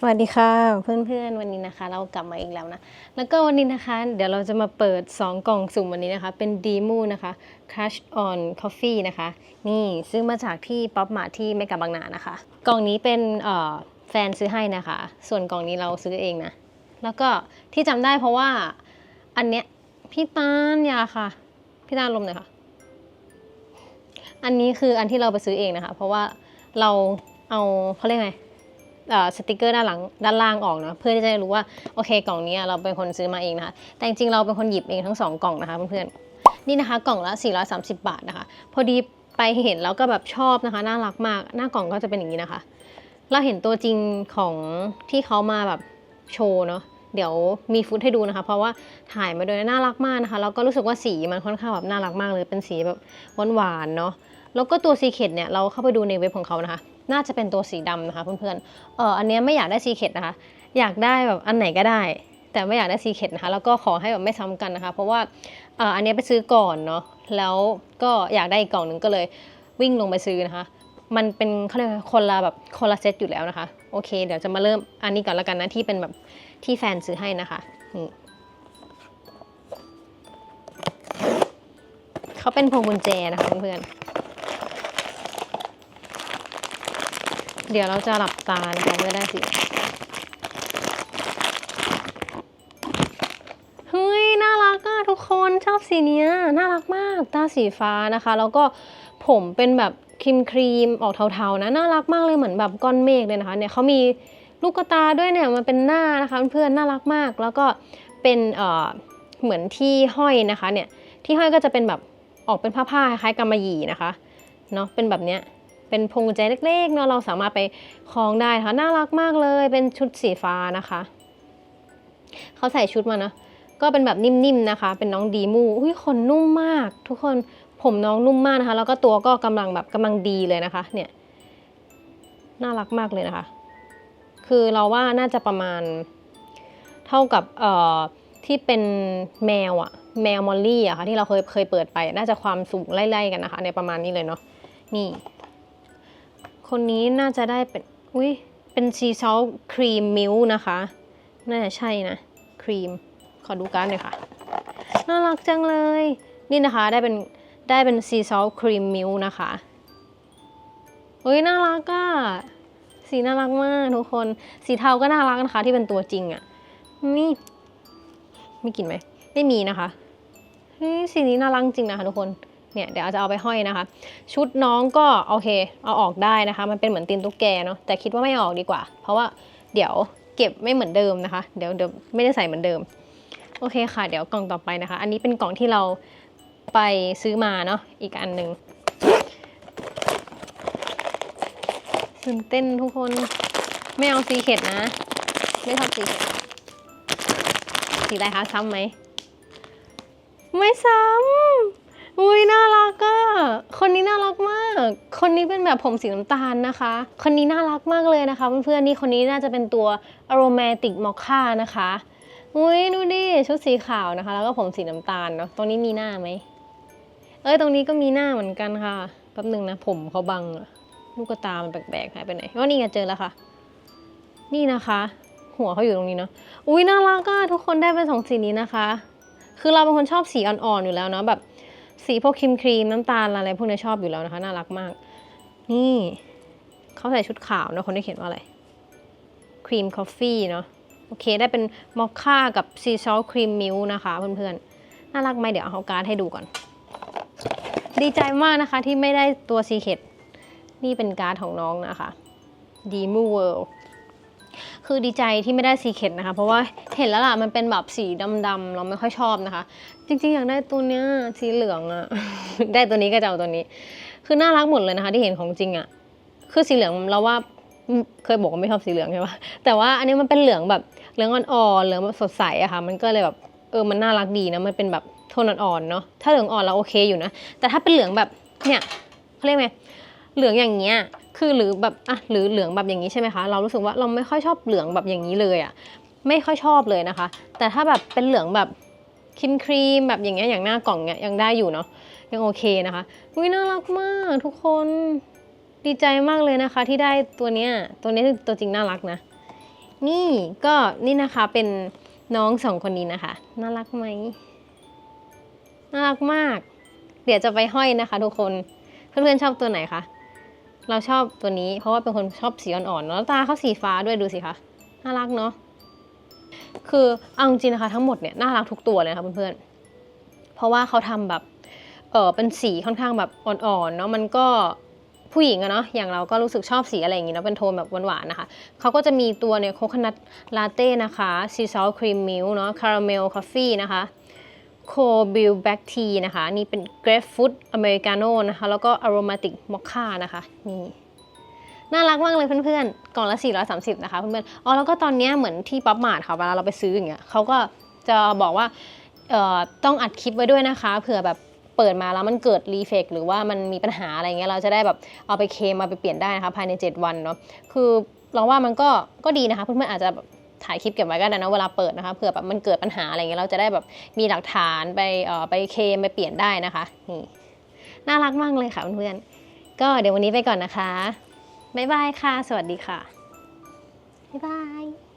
สวัสดีค่ะเพื่อนๆวันนี้นะคะ เรากลับมาอีกแล้วนะ แล้วก็วันนี้นะคะ เดี๋ยวเราจะมาเปิด 2 กล่องสุ่มวันนี้นะคะ เป็นดีมูนะคะ Crush on Coffee นะคะ นี่ซื้อมาจากที่ป๊อปมาที่เมกาบางนานะคะ กล่องนี้เป็นแฟนซื้อให้นะคะ ส่วนกล่องนี้เราซื้อเองนะ แล้วก็ที่จำได้เพราะว่าอันเนี้ยพี่ตาลยาค่ะ พี่ตาลลมหน่อยค่ะ อันนี้คืออันที่เราไปซื้อเองนะคะ เพราะว่าเราเอาเขาเรียกไง สติกเกอร์ด้านหลังด้านล่างออกเนาะเพื่อที่จะได้รู้ว่าโอเคกล่องนี้เราเป็นคนซื้อมาเองนะคะแต่จริงๆเราเป็นคนหยิบเองทั้งสองกล่องนะคะเพื่อนๆนี่นะคะกล่องละ 430 บาทนะคะ พอดีไปเห็นแล้วก็แบบชอบนะคะน่ารักมาก หน้ากล่องก็จะเป็นอย่างนี้นะคะ เราเห็นตัวจริงของที่เขามาแบบโชว์เนาะเดี๋ยวมีฟุตให้ดูนะคะ เพราะว่าถ่ายมาโดยน่ารักมากนะคะแล้วก็รู้สึกว่าสีมันค่อนข้างแบบน่ารักมากเลยเป็นสีแบบหวานๆเนาะแล้วก็ตัวซีเคดเนี่ยเราเข้าไปดูในเว็บของเขานะคะ น่าจะเป็นตัวสีดำนะคะเพื่อนๆเอออันนี้ไม่อยากได้ซีเคดนะคะ อยากได้แบบอันไหนก็ได้ แต่ไม่อยากได้ซีเคดนะคะแล้วก็ขอให้แบบไม่ซ้ำกันนะคะ เพราะว่าเอออันนี้ไปซื้อก่อนเนาะแล้วก็อยากได้อีกกล่องหนึ่งก็เลยวิ่งลงไปซื้อนะคะ มันเป็นเขาเรียกว่าคนละแบบคนละเซตอยู่แล้วนะคะ โอเค เดี๋ยวจะมาเริ่มอันนี้ก่อนละกันนะที่เป็นแบบที่แฟนซื้อให้นะคะเขาเป็นพวงกุญแจนะคะเพื่อนๆ เดี๋ยวเราจะหลับตานะคะเพื่อได้สีเฮ้ย น่ารักอะทุกคนชอบสีเนี้ยน่ารักมากตาสีฟ้านะคะ แล้วก็ผมเป็นแบบครีมครีมออกเทาๆนะน่ารักมากเลยเหมือนแบบก้อนเมฆเลยนะคะเนี่ยเขามีลูกตาด้วยเนี่ยมันเป็นหน้านะคะเพื่อนๆน่ารักมาก แล้วก็เป็นเอ่อเหมือนที่ห้อยนะคะเนี่ยที่ห้อยก็จะเป็นแบบออกเป็นผ้าๆคล้ายกำมะหยี่นะคะเนาะเป็นแบบเนี้ย เป็นพวงกุญแจเล็กๆเนาะเราสามารถไปคล้องได้ค่ะน่ารักมากเลยเป็นชุดสีฟ้านะคะ เขาใส่ชุดมานะก็เป็นแบบนิ่มๆนะคะ เป็นน้องดีมูอุ้ยขนนุ่มมาก ทุกคนผมน้องนุ่มมากนะคะ แล้วก็ตัวก็กำลังแบบกำลังดีเลยนะคะ เนี่ยน่ารักมากเลยนะคะ คือเราว่าน่าจะประมาณเท่ากับเอ่อที่เป็นแมวอะแมวมอลลี่อะค่ะที่เราเคยเคยเปิดไป น่าจะความสูงไล่ๆกันนะคะ ในประมาณนี้เลยเนาะนี่ คนนี้น่าจะได้เป็น อุ้ยเป็นซีซอลครีมมิลนะคะ น่าจะใช่นะ ครีม ขอดูการ์ดหน่อยค่ะ น่ารักจังเลย นี่นะคะได้เป็นได้เป็นซีซอลครีมมิลนะคะเฮ้ยน่ารักอะสีน่ารักมากทุกคน สีเทาก็น่ารักนะคะ ที่เป็นตัวจริงอะนี่มีกลิ่นไหม ไม่มีนะคะเฮ้ยสีนี้น่ารักจริงนะคะทุกคน เนี่ยเดี๋ยวอาจจะเอาไปห้อยนะคะ ชุดน้องก็โอเค เอาออกได้นะคะ มันเป็นเหมือนตีนตุ๊กแกเนาะแต่คิดว่าไม่ออกดีกว่า เพราะว่าเดี๋ยวเก็บไม่เหมือนเดิมนะคะ เดี๋ยวเดี๋ยวไม่ได้ใส่เหมือนเดิม โอเคค่ะ เดี๋ยวกล่องต่อไปนะคะ อันนี้เป็นกล่องที่เราไปซื้อมาเนาะอีกอันหนึ่งตื่นเต้นทุกคนไม่เอาสีเข็ดนะ ไม่ชอบสีเข็ดสีอะไรคะซ้ำไหมไม่ซ้ำ อุ้ยน่ารักอะคนนี้น่ารักมาก คนนี้เป็นแบบผมสีน้ำตาลนะคะ คนนี้น่ารักมากเลยนะคะเพื่อนๆนี่คนนี้น่าจะเป็นตัว aromatic mocha นะคะอุ้ยดูดิชุดสีขาวนะคะ แล้วก็ผมสีน้ำตาลเนาะตรงนี้มีหน้าไหมเอ้ยตรงนี้ก็มีหน้าเหมือนกันค่ะแป๊บหนึ่งนะผมเขาบังลูกตามันแปลกๆหายไปไหนว่านี่ไงเจอแล้วค่ะ นี่นะคะ หัวเขาอยู่ตรงนี้เนาะอุ้ยน่ารักอะทุกคนได้เป็นสองสีนี้นะคะ คือเราเป็นคนชอบสีอ่อนๆอยู่แล้วเนาะแบบ สีพวกครีมครีมน้ำตาลอะไรพวกนี้ชอบอยู่แล้วนะคะ น่ารักมาก นี่เขาใส่ชุดขาวนะคนที่เขียนว่าอะไรครีมคอฟฟี่เนาะโอเค ได้เป็นมอคค่ากับซีซอลครีมมิลนะคะเพื่อนๆ น่ารักไหมเดี๋ยวเอาการ์ดให้ดูก่อน ดีใจมากนะคะที่ไม่ได้ตัวซีเคดนี่เป็นการ์ดของน้องนะคะดีมูเวิลด์ คือดีใจที่ไม่ได้ซีเคดนะคะ เพราะว่าเห็นแล้วล่ะมันเป็นแบบสีดำๆเราไม่ค่อยชอบนะคะ จริงๆ อยากได้ตัวเนี้ยสีเหลืองอะได้ตัวนี้ก็จะเอาตัวนี้ คือน่ารักหมดเลยนะคะ ที่เห็นของจริงอะคือสีเหลืองเราว่าเคยบอกว่าไม่ชอบสีเหลืองใช่ปะแต่ว่าอันนี้มันเป็นเหลืองแบบเหลืองอ่อนๆเหลืองแบบสดใสอะค่ะ มันก็เลยแบบเออมันน่ารักดีนะมันเป็นแบบโทนอ่อนๆเนาะถ้าเหลืองอ่อนเราโอเคอยู่นะแต่ถ้าเป็นเหลืองแบบเนี่ยเขาเรียกไงเหลืองอย่างเงี้ย คือหรือแบบอะหรือเหลืองแบบอย่างนี้ใช่ไหมคะเรารู้สึกว่าเราไม่ค่อยชอบเหลืองแบบอย่างนี้เลยอะไม่ค่อยชอบเลยนะคะ แต่ถ้าแบบเป็นเหลืองแบบครีมครีมแบบอย่างเงี้ยอย่างหน้ากล่องเนี้ยยังได้อยู่เนาะยังโอเคนะคะอุ้ยน่ารักมากทุกคนดีใจมากเลยนะคะ ที่ได้ตัวเนี้ยตัวนี้ตัวจริงน่ารักนะ นี่ก็นี่นะคะเป็นน้องสองคนนี้นะคะ น่ารักไหมน่ารักมาก เดี๋ยวจะไปห้อยนะคะ ทุกคนเพื่อนๆชอบตัวไหนคะ เราชอบตัวนี้ เพราะว่าเป็นคนชอบสีอ่อนๆแล้วตาเขาสีฟ้าด้วยดูสิคะน่ารักเนาะคือเอาจริงนะคะทั้งหมดเนี่ยน่ารักทุกตัวเลยนะคะเพื่อนๆเพราะว่าเขาทำแบบเออเป็นสีค่อนข้างแบบอ่อนๆเนาะมันก็ผู้หญิงอะเนาะอย่างเราก็รู้สึกชอบสีอะไรอย่างงี้เนาะเป็นโทนแบบหวานๆนะคะเขาก็จะมีตัวเนี่ยโคคนัทลาเต้นะคะซีซอลครีมมิลเนาะคาราเมลคอฟฟี่นะคะ โคบิลแบ็กทีนะคะนี่เป็นเกรฟฟูดอเมริกาโน่นะคะ แล้วก็อโรมาติกมอคค่านะคะนี่น่ารักมากเลยเพื่อนๆ กล่องละ 430 นะคะเพื่อนๆ อ๋อแล้วก็ตอนเนี้ยเหมือนที่ป๊อปมาร์ทค่ะเวลาเราไปซื้ออย่างเงี้ยเขาก็จะบอกว่าเอ่อต้องอัดคลิปไว้ด้วยนะคะเผื่อแบบเปิดมาแล้วมันเกิดรีเฟกหรือว่ามันมีปัญหาอะไรเงี้ยเราจะได้แบบเอาไปเคมมาไปเปลี่ยนได้นะคะภายใน 7 วันเนาะคือเราว่ามันก็ก็ดีนะคะเพื่อนๆอาจจะแบบ ถ่ายคลิปเก็บไว้ก็ได้นะเวลาเปิดนะคะเผื่อแบบมันเกิดปัญหาอะไรเงี้ยเราจะได้แบบมีหลักฐานไปเอ่อไปเคมไปเปลี่ยนได้นะคะนี่น่ารักมากเลยค่ะเพื่อนๆก็เดี๋ยววันนี้ไปก่อนนะคะบ๊ายบายค่ะ สวัสดีค่ะบ๊ายบาย